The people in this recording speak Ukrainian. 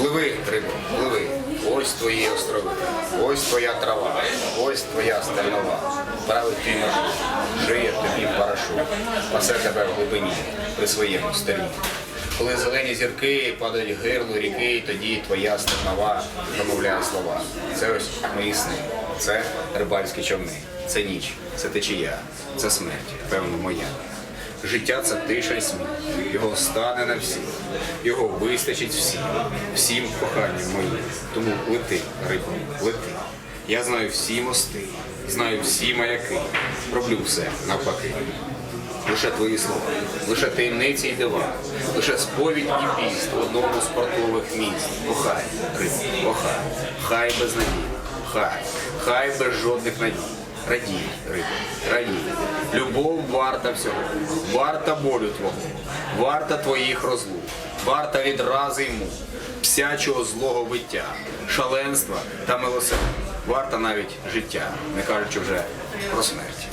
Пливи, риба, пливи. Ось твої острови, ось твоя трава, ось твоя стернова, Править твій ножу, шиє тобі в парашу, пасе тебе в глибині при своєму старі. Коли зелені зірки падають гирло ріки, тоді твоя стернова промовляє слова. Це ось мої сни, це рибальські човни, це ніч, це течія, це смерть, певно, моя. Життя це тиша й сміх, його стане на всіх, його вистачить всім, всім коханням моїм. Тому лети, рибо, лети. Я знаю всі мости, знаю всі маяки, роблю все навпаки. Лише твої слова, лише таємниці й дива, лише сповідь і піст в одному з портових міст. Кохай, рибо, кохай, хай без надій, хай, хай без жодних надій. Радій, рибо, радій. Любов варта всього, варта болю твого, варта твоїх розлук, варта відрази йому, всячого злого биття, шаленства та милосердя, варта навіть життя, не кажучи вже про смерть.